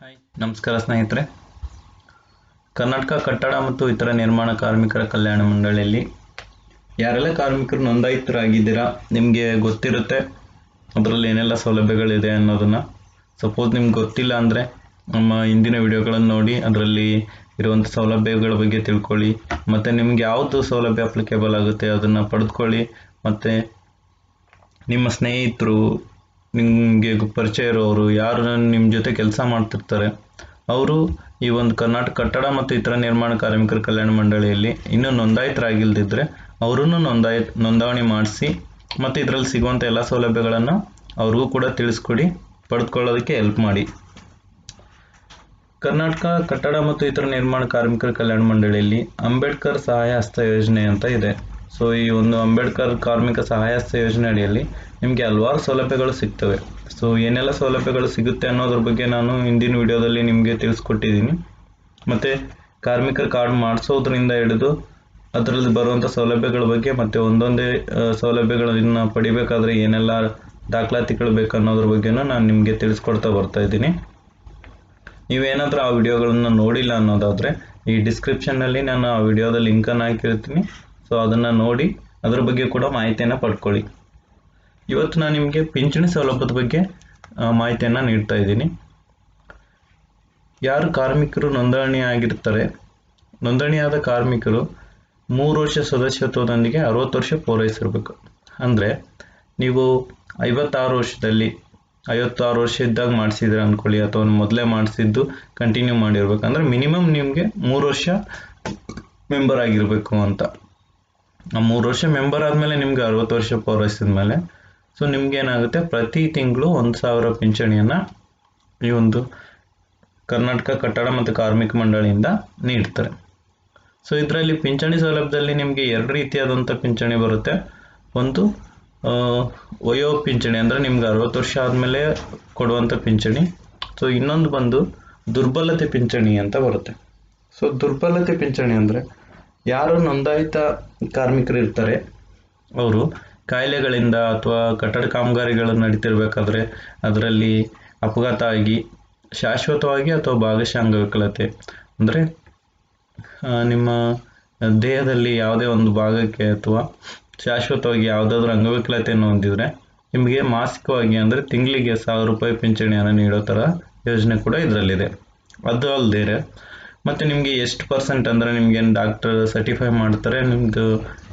Hi ನಮಸ್ಕಾರ ಸ್ನೇಹಿತರೆ. ಕರ್ನಾಟಕ ಕಟ್ಟಡ ಮತ್ತು ಇತರ ನಿರ್ಮಾಣ ಕಾರ್ಮಿಕರ ಕಲ್ಯಾಣ ಮಂಡಳಿಯಲ್ಲಿ ಯಾರೆಲ್ಲ ಕಾರ್ಮಿಕರು ನೋಂದಾಯಿತರಾಗಿದ್ದೀರಾ ನಿಮಗೆ ಗೊತ್ತಿರುತ್ತೆ. ಅದರಲ್ಲಿ ಏನೆಲ್ಲ ಸೌಲಭ್ಯಗಳಿದೆ ಅನ್ನೋದನ್ನು. ಸಪೋಸ್ ನಿಮ್ಗೆ ಗೊತ್ತಿಲ್ಲ ಅಂದರೆ ನಮ್ಮ ಹಿಂದಿನ ವಿಡಿಯೋಗಳನ್ನು ನೋಡಿ, ಅದರಲ್ಲಿ ಇರುವಂಥ ಸೌಲಭ್ಯಗಳ ಬಗ್ಗೆ ತಿಳ್ಕೊಳ್ಳಿ. ಮತ್ತು ನಿಮ್ಗೆ ಯಾವುದು ಸೌಲಭ್ಯ ಅಪ್ಲಿಕೇಬಲ್ ಆಗುತ್ತೆ ಅದನ್ನು ಪಡೆದುಕೊಳ್ಳಿ. ಮತ್ತು ನಿಮ್ಮ ಸ್ನೇಹಿತರು ನಿಮಗೆ ಪರಿಚಯ ಇರೋರು, ಯಾರು ನಿಮ್ಮ ಜೊತೆ ಕೆಲಸ ಮಾಡ್ತಿರ್ತಾರೆ, ಅವರು ಈ ಒಂದು ಕರ್ನಾಟಕ ಕಟ್ಟಡ ಮತ್ತು ಇತರ ನಿರ್ಮಾಣ ಕಾರ್ಮಿಕರ ಕಲ್ಯಾಣ ಮಂಡಳಿಯಲ್ಲಿ ಇನ್ನೂ ನೋಂದಾಯಿತರಾಗಿಲ್ದಿದ್ರೆ ಅವರನ್ನು ನೋಂದಾಯಿ ನೋಂದಣಿ ಮಾಡಿಸಿ ಮತ್ತು ಇದರಲ್ಲಿ ಸಿಗುವಂಥ ಎಲ್ಲ ಸೌಲಭ್ಯಗಳನ್ನು ಅವ್ರಿಗೂ ಕೂಡ ತಿಳಿಸ್ಕೊಡಿ, ಪಡೆದುಕೊಳ್ಳೋದಕ್ಕೆ ಹೆಲ್ಪ್ ಮಾಡಿ. ಕರ್ನಾಟಕ ಕಟ್ಟಡ ಮತ್ತು ಇತರ ನಿರ್ಮಾಣ ಕಾರ್ಮಿಕರ ಕಲ್ಯಾಣ ಮಂಡಳಿಯಲ್ಲಿ ಅಂಬೇಡ್ಕರ್ ಸಹಾಯ ಹಸ್ತ ಯೋಜನೆ ಅಂತ ಇದೆ. ಸೊ ಈ ಒಂದು ಅಂಬೇಡ್ಕರ್ ಕಾರ್ಮಿಕ ಸಹಾಯ ಯೋಜನೆ ಅಡಿಯಲ್ಲಿ ನಿಮಗೆ ಹಲವಾರು ಸೌಲಭ್ಯಗಳು ಸಿಗ್ತವೆ. ಸೊ ಏನೆಲ್ಲ ಸೌಲಭ್ಯಗಳು ಸಿಗುತ್ತೆ ಅನ್ನೋದ್ರ ಬಗ್ಗೆ ನಾನು ಹಿಂದಿನ ವಿಡಿಯೋದಲ್ಲಿ ನಿಮಗೆ ತಿಳಿಸ್ಕೊಟ್ಟಿದ್ದೀನಿ. ಮತ್ತು ಕಾರ್ಮಿಕರ ಕಾರ್ಡ್ ಮಾಡಿಸೋದ್ರಿಂದ ಹಿಡಿದು ಅದರಲ್ಲಿ ಬರುವಂಥ ಸೌಲಭ್ಯಗಳ ಬಗ್ಗೆ ಮತ್ತು ಒಂದೊಂದೇ ಸೌಲಭ್ಯಗಳನ್ನು ಸೌಲಭ್ಯಗಳನ್ನ ಪಡಿಬೇಕಾದ್ರೆ ಏನೆಲ್ಲ ದಾಖಲಾತಿಗಳು ಬೇಕು ಅನ್ನೋದ್ರ ಬಗ್ಗೆನೂ ನಾನು ನಿಮಗೆ ತಿಳಿಸ್ಕೊಡ್ತಾ ಬರ್ತಾ ಇದ್ದೀನಿ. ನೀವೇನಾದರೂ ಆ ವಿಡಿಯೋಗಳನ್ನು ನೋಡಿಲ್ಲ ಅನ್ನೋದಾದರೆ ಈ ಡಿಸ್ಕ್ರಿಪ್ಷನ್ನಲ್ಲಿ ನಾನು ಆ ವಿಡಿಯೋದ ಲಿಂಕನ್ನು ಹಾಕಿರ್ತೀನಿ. ಸೊ ಅದನ್ನು ನೋಡಿ ಅದ್ರ ಬಗ್ಗೆ ಕೂಡ ಮಾಹಿತಿಯನ್ನು ಪಡ್ಕೊಳ್ಳಿ. ಇವತ್ತು ನಾನು ನಿಮಗೆ ಪಿಂಚಣಿ ಸೌಲಭ್ಯದ ಬಗ್ಗೆ ಮಾಹಿತಿಯನ್ನು ನೀಡ್ತಾ ಇದ್ದೀನಿ. ಯಾರು ಕಾರ್ಮಿಕರು ನೋಂದಣಿ ಆಗಿರ್ತಾರೆ ನೋಂದಣಿಯಾದ ಕಾರ್ಮಿಕರು ಮೂರು ವರ್ಷ ಸದಸ್ಯತ್ವದೊಂದಿಗೆ ಅರವತ್ತು ವರ್ಷ ಪೂರೈಸಿರ್ಬೇಕು. ಅಂದರೆ, ನೀವು ಐವತ್ತಾರು ವರ್ಷದಲ್ಲಿ, ಐವತ್ತಾರು ವರ್ಷ ಇದ್ದಾಗ ಮಾಡಿಸಿದ್ರೆ ಅಂದ್ಕೊಳ್ಳಿ ಅಥವಾ ಮೊದಲೇ ಮಾಡಿಸಿದ್ದು ಕಂಟಿನ್ಯೂ ಮಾಡಿರ್ಬೇಕು. ಅಂದರೆ ಮಿನಿಮಮ್ ನಿಮಗೆ ಮೂರು ವರ್ಷ ಮೆಂಬರ್ ಆಗಿರಬೇಕು ಅಂತ. ಮೂರು ವರ್ಷ ಮೆಂಬರ್ ಆದಮೇಲೆ ನಿಮ್ಗೆ ಅರವತ್ತು ವರ್ಷ ಪೂರೈಸಿದ ಮೇಲೆ ಸೊ ನಿಮ್ಗೆ ಏನಾಗುತ್ತೆ? ಪ್ರತಿ ತಿಂಗಳು ಒಂದು ಸಾವಿರ ಪಿಂಚಣಿಯನ್ನು ಈ ಒಂದು ಕರ್ನಾಟಕ ಕಟ್ಟಡ ಮತ್ತು ಕಾರ್ಮಿಕ ಮಂಡಳಿಯಿಂದ ನೀಡ್ತಾರೆ. ಸೊ ಇದರಲ್ಲಿ ಪಿಂಚಣಿ ಸೌಲಭ್ಯದಲ್ಲಿ ನಿಮಗೆ ಎರಡು ರೀತಿಯಾದಂಥ ಪಿಂಚಣಿ ಬರುತ್ತೆ. ಒಂದು ವಯೋ ಪಿಂಚಣಿ, ಅಂದರೆ ನಿಮ್ಗೆ ಅರವತ್ತು ವರ್ಷ ಆದಮೇಲೆ ಕೊಡುವಂಥ ಪಿಂಚಣಿ. ಸೊ ಇನ್ನೊಂದು ಬಂದು ದುರ್ಬಲತೆ ಪಿಂಚಣಿ ಅಂತ ಬರುತ್ತೆ. ಸೊ ದುರ್ಬಲತೆ ಪಿಂಚಣಿ ಅಂದರೆ? ಯಾರು ನೋಂದಾಯಿತ ಕಾರ್ಮಿಕರು ಇರ್ತಾರೆ, ಅವರು ಕಾಯಿಲೆಗಳಿಂದ ಅಥವಾ ಕಟ್ಟಡ ಕಾಮಗಾರಿಗಳು ನಡೀತಿರ್ಬೇಕಾದ್ರೆ ಅದರಲ್ಲಿ ಅಪಘಾತ ಆಗಿ, ಶಾಶ್ವತವಾಗಿ ಅಥವಾ ಭಾಗಶಃ ಅಂಗವಿಕಲತೆ ಅಂದರೆ ನಿಮ್ಮ ದೇಹದಲ್ಲಿ ಯಾವುದೇ ಒಂದು ಭಾಗಕ್ಕೆ ಅಥವಾ ಶಾಶ್ವತವಾಗಿ ಯಾವುದಾದ್ರೂ ಅಂಗವಿಕಲತೆಯನ್ನು ಹೊಂದಿದರೆ, ನಿಮಗೆ ಮಾಸಿಕವಾಗಿ ಅಂದರೆ ತಿಂಗಳಿಗೆ ಸಾವಿರ ರೂಪಾಯಿ ಪಿಂಚಣಿಯನ್ನು ನೀಡೋ ಥರ ಯೋಜನೆ ಕೂಡ ಇದರಲ್ಲಿದೆ. ಅದು ಅಲ್ಲದೆ ಮತ್ತು ನಿಮಗೆ ಎಷ್ಟು ಪರ್ಸೆಂಟ್ ಅಂದರೆ ನಿಮ್ಗೇನು ಡಾಕ್ಟರ್ ಸರ್ಟಿಫೈ ಮಾಡ್ತಾರೆ ನಿಮ್ಮದು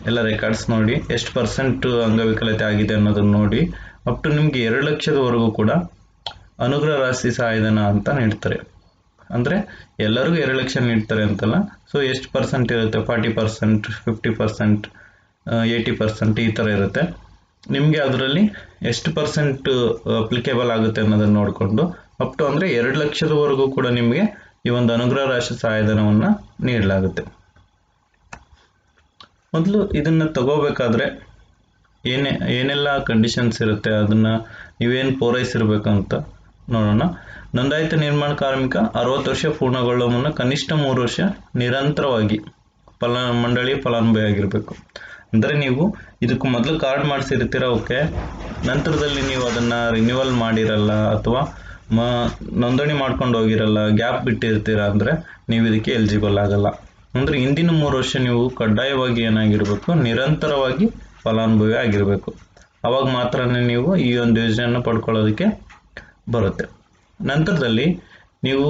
ಎಲ್ಲ ರೆಕಾರ್ಡ್ಸ್ ನೋಡಿ, ಎಷ್ಟು ಪರ್ಸೆಂಟ್ ಅಂಗವಿಕಲತೆ ಆಗಿದೆ ಅನ್ನೋದನ್ನು ನೋಡಿ ಅಪ್ ಟು ನಿಮಗೆ ಎರಡು ಲಕ್ಷದವರೆಗೂ ಕೂಡ ಅನುಗ್ರಹ ರಾಶಿ ಸಹಾಯಧನ ಅಂತ ನೀಡ್ತಾರೆ. ಅಂದರೆ ಎಲ್ಲರಿಗೂ ಎರಡು ಲಕ್ಷ ನೀಡ್ತಾರೆ ಅಂತಲ್ಲ ಸೊ ಎಷ್ಟು ಪರ್ಸೆಂಟ್ ಇರುತ್ತೆ? Forty percent fifty percent eighty percent ಈ ಥರ ಇರುತ್ತೆ. ನಿಮಗೆ ಅದರಲ್ಲಿ ಎಷ್ಟು ಪರ್ಸೆಂಟ್ ಅಪ್ಲಿಕೇಬಲ್ ಆಗುತ್ತೆ ಅನ್ನೋದನ್ನು ನೋಡಿಕೊಂಡು ಅಪ್ ಟು ಅಂದರೆ ಎರಡು ಲಕ್ಷದವರೆಗೂ ಕೂಡ ನಿಮಗೆ ಈ ಒಂದು ಅನುಗ್ರಹ ರಾಶಿ ಸಹಾಯಧನವನ್ನು ನೀಡಲಾಗುತ್ತೆ. ಮೊದಲು ಇದನ್ನು ತಗೋಬೇಕಾದ್ರೆ ಏನೇ, ಏನೆಲ್ಲ ಕಂಡೀಷನ್ಸ್ ಇರುತ್ತೆ, ಅದನ್ನು ನೀವೇನು ಪೂರೈಸಿರ್ಬೇಕಂತ ನೋಡೋಣ. ನೋಂದಾಯಿತ ನಿರ್ಮಾಣ ಕಾರ್ಮಿಕ ಅರವತ್ತು ವರ್ಷ ಪೂರ್ಣಗೊಳ್ಳುವ ಮುನ್ನ ಕನಿಷ್ಠ ಮೂರು ವರ್ಷ ನಿರಂತರವಾಗಿ ಫಲ, ಮಂಡಳಿ ಫಲಾನುಭವಿ ಆಗಿರಬೇಕು. ಅಂದರೆ ನೀವು ಇದಕ್ಕೂ ಮೊದಲು ಕಾರ್ಡ್ ಮಾಡಿಸಿರ್ತೀರ, ಓಕೆ. ನಂತರದಲ್ಲಿ ನೀವು ಅದನ್ನು ರಿನ್ಯೂವಲ್ ಮಾಡಿರಲ್ಲ, ಅಥವಾ ಮ, ನೋಂದಣಿ ಮಾಡ್ಕೊಂಡು ಹೋಗಿರಲ್ಲ, ಗ್ಯಾಪ್ ಬಿಟ್ಟಿರ್ತೀರ ಅಂದರೆ ನೀವು ಇದಕ್ಕೆ ಎಲಿಜಿಬಲ್ ಆಗಲ್ಲ. ಅಂದರೆ ಹಿಂದಿನ ಮೂರು ವರ್ಷ ನೀವು ಕಡ್ಡಾಯವಾಗಿ ಏನಾಗಿರಬೇಕು, ನಿರಂತರವಾಗಿ ಫಲಾನುಭವಿ ಆಗಿರಬೇಕು. ಅವಾಗ ಮಾತ್ರನೇ ನೀವು ಈ ಒಂದು ಯೋಜನೆಯನ್ನು ಪಡ್ಕೊಳ್ಳೋದಕ್ಕೆ ಬರುತ್ತೆ. ನಂತರದಲ್ಲಿ ನೀವು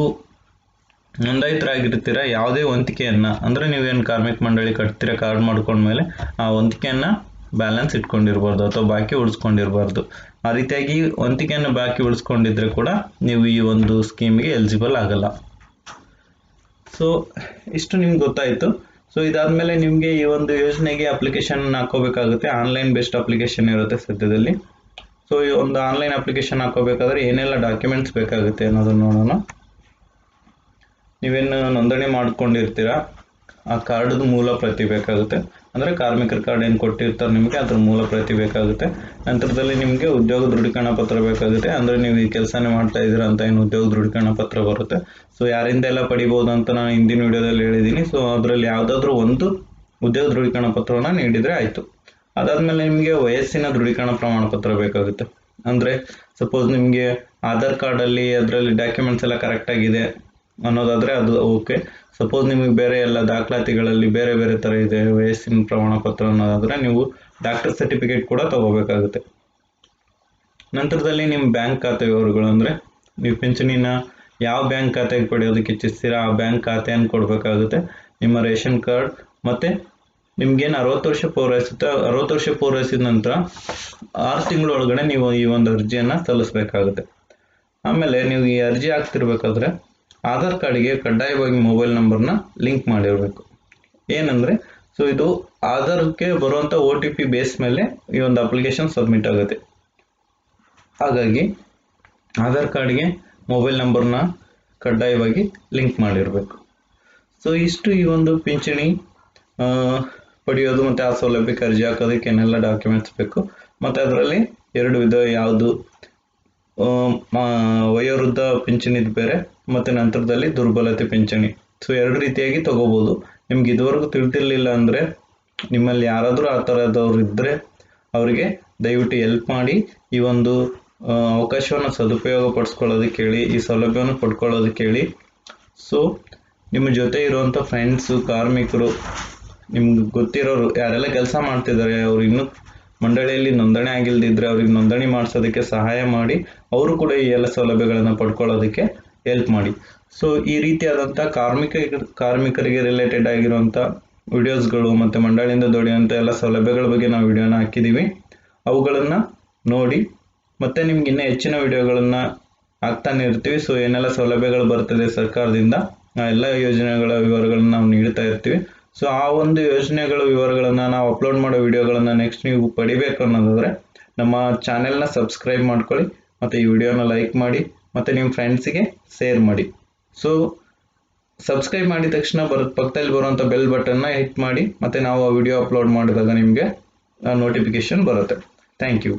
ನೋಂದಾಯಿತರಾಗಿರ್ತೀರ ಯಾವುದೇ ವಂತಿಕೆಯನ್ನು, ಅಂದರೆ ನೀವೇನು ಕಾರ್ಮಿಕ ಮಂಡಳಿ ಕಟ್ತೀರ, ಕಾರ್ಡ್ ಮಾಡ್ಕೊಂಡ್ಮೇಲೆ ಆ ವಂತಿಕೆಯನ್ನು ಬ್ಯಾಲೆನ್ಸ್ ಇಟ್ಕೊಂಡಿರ್ಬಾರ್ದು ಅಥವಾ ಬಾಕಿ ಉಳಿಸ್ಕೊಂಡಿರ್ಬಾರ್ದು. ಆ ರೀತಿಯಾಗಿ ವಂತಿಕೆಯನ್ನು ಬಾಕಿ ಉಳಿಸ್ಕೊಂಡಿದ್ರೆ ಕೂಡ ನೀವು ಈ ಒಂದು ಸ್ಕೀಮಿಗೆ ಎಲಿಜಿಬಲ್ ಆಗಲ್ಲ. ಸೊ ಇಷ್ಟು ನಿಮ್ಗೆ ಗೊತ್ತಾಯಿತು. ಸೊ ಇದಾದ್ಮೇಲೆ ನಿಮಗೆ ಈ ಒಂದು ಯೋಜನೆಗೆ ಅಪ್ಲಿಕೇಶನ್ ಹಾಕೋಬೇಕಾಗುತ್ತೆ. ಆನ್ಲೈನ್ ಬೆಸ್ಟ್ ಅಪ್ಲಿಕೇಶನ್ ಇರುತ್ತೆ ಸದ್ಯದಲ್ಲಿ. ಸೊ ಈ ಒಂದು ಆನ್ಲೈನ್ ಅಪ್ಲಿಕೇಶನ್ ಹಾಕೋಬೇಕಾದ್ರೆ ಏನೆಲ್ಲ ಡಾಕ್ಯುಮೆಂಟ್ಸ್ ಬೇಕಾಗುತ್ತೆ ಅನ್ನೋದನ್ನು ನೋಡೋಣ. ನೀವೇನು ನೋಂದಣಿ ಮಾಡ್ಕೊಂಡಿರ್ತೀರಾ? ಆ ಕಾರ್ಡ್ದು ಮೂಲ ಪ್ರತಿ ಬೇಕಾಗುತ್ತೆ. ಅಂದರೆ ಕಾರ್ಮಿಕರ ಕಾರ್ಡ್ ಏನು ಕೊಟ್ಟಿರ್ತಾರೆ ನಿಮಗೆ ಅದ್ರ ಮೂಲ ಪ್ರತಿ ಬೇಕಾಗುತ್ತೆ. ನಂತರದಲ್ಲಿ ನಿಮಗೆ ಉದ್ಯೋಗ ದೃಢೀಕರಣ ಪತ್ರ ಬೇಕಾಗುತ್ತೆ. ಅಂದರೆ ನೀವು ಈ ಕೆಲಸನೇ ಮಾಡ್ತಾ ಇದ್ದೀರಾ ಅಂತ ಏನು ಉದ್ಯೋಗ ದೃಢೀಕರಣ ಪತ್ರ ಬರುತ್ತೆ. ಸೊ ಯಾರಿಂದ ಎಲ್ಲ ಪಡಿಬೋದು ಅಂತ ನಾನು ಹಿಂದಿನ ವಿಡಿಯೋದಲ್ಲಿ ಹೇಳಿದ್ದೀನಿ. ಸೊ ಅದರಲ್ಲಿ ಯಾವುದಾದ್ರೂ ಒಂದು ಉದ್ಯೋಗ ದೃಢೀಕರಣ ಪತ್ರವನ್ನು ನೀಡಿದರೆ ಆಯಿತು. ಅದಾದಮೇಲೆ ನಿಮಗೆ ವಯಸ್ಸಿನ ದೃಢೀಕರಣ ಪ್ರಮಾಣ ಪತ್ರ ಬೇಕಾಗುತ್ತೆ. ಅಂದರೆ ಸಪೋಸ್ ನಿಮಗೆ ಆಧಾರ್ ಕಾರ್ಡಲ್ಲಿ ಅದರಲ್ಲಿ ಡಾಕ್ಯುಮೆಂಟ್ಸ್ ಎಲ್ಲ ಕರೆಕ್ಟಾಗಿದೆ ಅನ್ನೋದಾದರೆ ಅದು ಓಕೆ. ಸಪೋಸ್ ನಿಮಗೆ ಬೇರೆ ಎಲ್ಲ ದಾಖಲಾತಿಗಳಲ್ಲಿ ಬೇರೆ ಬೇರೆ ಥರ ಇದೆ, ವಯಸ್ಸಿನ ಪ್ರಮಾಣ ಪತ್ರ ಅನ್ನೋದಾದರೆ ನೀವು ಡಾಕ್ಟರ್ ಸರ್ಟಿಫಿಕೇಟ್ ಕೂಡ ತಗೋಬೇಕಾಗುತ್ತೆ. ನಂತರದಲ್ಲಿ ನಿಮ್ಮ ಬ್ಯಾಂಕ್ ಖಾತೆ ವಿವರಗಳು ಅಂದರೆ ನೀವು ಪಿಂಚಣಿನ ಯಾವ ಬ್ಯಾಂಕ್ ಖಾತೆಗೆ ಪಡೆಯೋದಕ್ಕೆ ಇಚ್ಛಿಸ್ತೀರಾ, ಆ ಬ್ಯಾಂಕ್ ಖಾತೆಯನ್ನು ಕೊಡಬೇಕಾಗುತ್ತೆ. ನಿಮ್ಮ ರೇಷನ್ ಕಾರ್ಡ್ ಮತ್ತು ನಿಮ್ಗೇನು ಅರವತ್ತು ವರ್ಷ ಪೂರೈಸುತ್ತೆ, ಅರವತ್ತು ವರ್ಷ ಪೂರೈಸಿದ ನಂತರ ಆರು ತಿಂಗಳ ಒಳಗಡೆ ನೀವು ಈ ಒಂದು ಅರ್ಜಿಯನ್ನು ಸಲ್ಲಿಸಬೇಕಾಗುತ್ತೆ. ಆಮೇಲೆ ನೀವು ಈ ಅರ್ಜಿ ಹಾಕ್ತಿರ್ಬೇಕಾದ್ರೆ ಆಧಾರ್ ಕಾರ್ಡಿಗೆ ಕಡ್ಡಾಯವಾಗಿ ಮೊಬೈಲ್ ನಂಬರ್ನ ಲಿಂಕ್ ಮಾಡಿರಬೇಕು. ಏನಂದರೆ ಸೊ ಇದು ಆಧಾರ್ಗೆ ಬರುವಂಥ ಒ ಟಿ ಪಿ ಬೇಸ್ ಮೇಲೆ ಈ ಒಂದು ಅಪ್ಲಿಕೇಶನ್ ಸಬ್ಮಿಟ್ ಆಗುತ್ತೆ. ಹಾಗಾಗಿ, ಆಧಾರ್ ಕಾರ್ಡ್ಗೆ ಮೊಬೈಲ್ ನಂಬರ್ನ ಕಡ್ಡಾಯವಾಗಿ ಲಿಂಕ್ ಮಾಡಿರಬೇಕು. ಸೊ ಇಷ್ಟು ಈ ಒಂದು ಪಿಂಚಣಿ ಪಡೆಯೋದು ಮತ್ತು ಆ ಸೌಲಭ್ಯಕ್ಕೆ ಅರ್ಜಿ ಹಾಕೋದಕ್ಕೆ ಏನೆಲ್ಲ ಡಾಕ್ಯುಮೆಂಟ್ಸ್ ಬೇಕು. ಮತ್ತು ಅದರಲ್ಲಿ ಎರಡು ವಿಧ ಯಾವುದು ವಯೋವೃದ್ಧ ಪಿಂಚಣಿದು ಬೇರೆ, ಮತ್ತು ನಂತರದಲ್ಲಿ ದುರ್ಬಲತೆ ಪಿಂಚಣಿ. ಸೊ ಎರಡು ರೀತಿಯಾಗಿ ತಗೋಬೋದು. ನಿಮ್ಗೆ ಇದುವರೆಗೂ ತಿಳಿದಿರಲಿಲ್ಲ ಅಂದರೆ, ನಿಮ್ಮಲ್ಲಿ ಯಾರಾದರೂ ಆ ಥರದವ್ರು ಇದ್ದರೆ ಅವರಿಗೆ ದಯವಿಟ್ಟು ಹೆಲ್ಪ್ ಮಾಡಿ ಈ ಒಂದು ಅವಕಾಶವನ್ನು ಸದುಪಯೋಗ ಪಡಿಸ್ಕೊಳ್ಳೋದಕ್ಕೆ ಹೇಳಿ, ಈ ಸೌಲಭ್ಯವನ್ನು ಪಡ್ಕೊಳ್ಳೋದಕ್ಕೆ ಹೇಳಿ. ಸೊ ನಿಮ್ಮ ಜೊತೆ ಇರುವಂಥ ಫ್ರೆಂಡ್ಸು ಕಾರ್ಮಿಕರು, ನಿಮ್ಗೆ ಗೊತ್ತಿರೋರು, ಯಾರೆಲ್ಲ ಕೆಲಸ ಮಾಡ್ತಿದ್ದಾರೆ, ಅವ್ರು ಇನ್ನೂ ಮಂಡಳಿಯಲ್ಲಿ ನೋಂದಣಿ ಆಗಿಲ್ದಿದ್ರೆ ಅವ್ರಿಗೆ ನೋಂದಣಿ ಮಾಡಿಸೋದಕ್ಕೆ ಸಹಾಯ ಮಾಡಿ ಅವರು ಕೂಡ ಈ ಎಲ್ಲ ಸೌಲಭ್ಯಗಳನ್ನು ಪಡ್ಕೊಳ್ಳೋದಕ್ಕೆ ಹೆಲ್ಪ್ ಮಾಡಿ. ಸೊ ಈ ರೀತಿಯಾದಂಥ ಕಾರ್ಮಿಕ ಕಾರ್ಮಿಕರಿಗೆ ರಿಲೇಟೆಡ್ ಆಗಿರುವಂಥ ವಿಡಿಯೋಸ್ಗಳು ಮತ್ತು ಮಂಡಳಿಯಿಂದ ದೊರೆಯುವಂಥ ಎಲ್ಲ ಸೌಲಭ್ಯಗಳ ಬಗ್ಗೆ ನಾವು ವಿಡಿಯೋನ ಹಾಕಿದ್ದೀವಿ ಅವುಗಳನ್ನು ನೋಡಿ ಮತ್ತೆ ನಿಮ್ಗೆ ಇನ್ನೂ ಹೆಚ್ಚಿನ ವಿಡಿಯೋಗಳನ್ನು ಹಾಕ್ತಾನೆ ಇರ್ತೀವಿ. ಸೊ ಏನೆಲ್ಲ ಸೌಲಭ್ಯಗಳು ಬರ್ತದೆ ಸರ್ಕಾರದಿಂದ, ಆ ಎಲ್ಲ ಯೋಜನೆಗಳ ವಿವರಗಳನ್ನು ನಾವು ನೀಡ್ತಾ ಇರ್ತೀವಿ. ಸೊ ಆ ಒಂದು ಯೋಜನೆಗಳ, ವಿವರಗಳನ್ನು ನಾವು ಅಪ್ಲೋಡ್ ಮಾಡೋ ವಿಡಿಯೋಗಳನ್ನು ನೆಕ್ಸ್ಟ್ ನೀವು ಪಡಿಬೇಕು ಅನ್ನೋದಾದರೆ, ನಮ್ಮ ಚಾನೆಲ್ನ ಸಬ್ಸ್ಕ್ರೈಬ್ ಮಾಡ್ಕೊಳ್ಳಿ, ಮತ್ತು ಈ ವಿಡಿಯೋನ ಲೈಕ್ ಮಾಡಿ, ಮತ್ತು ನಿಮ್ಮ ಫ್ರೆಂಡ್ಸಿಗೆ ಶೇರ್ ಮಾಡಿ. ಸೊ ಸಬ್ಸ್ಕ್ರೈಬ್ ಮಾಡಿದ ತಕ್ಷಣ ಬರೋ, ಪಕ್ಕದಲ್ಲಿ ಬರುವಂಥ ಬೆಲ್ ಬಟನ್ನ ಹಿಟ್ ಮಾಡಿ, ಮತ್ತು ನಾವು ಆ ವಿಡಿಯೋ ಅಪ್ಲೋಡ್ ಮಾಡಿದಾಗ ನಿಮಗೆ ನೋಟಿಫಿಕೇಶನ್ ಬರುತ್ತೆ. Thank you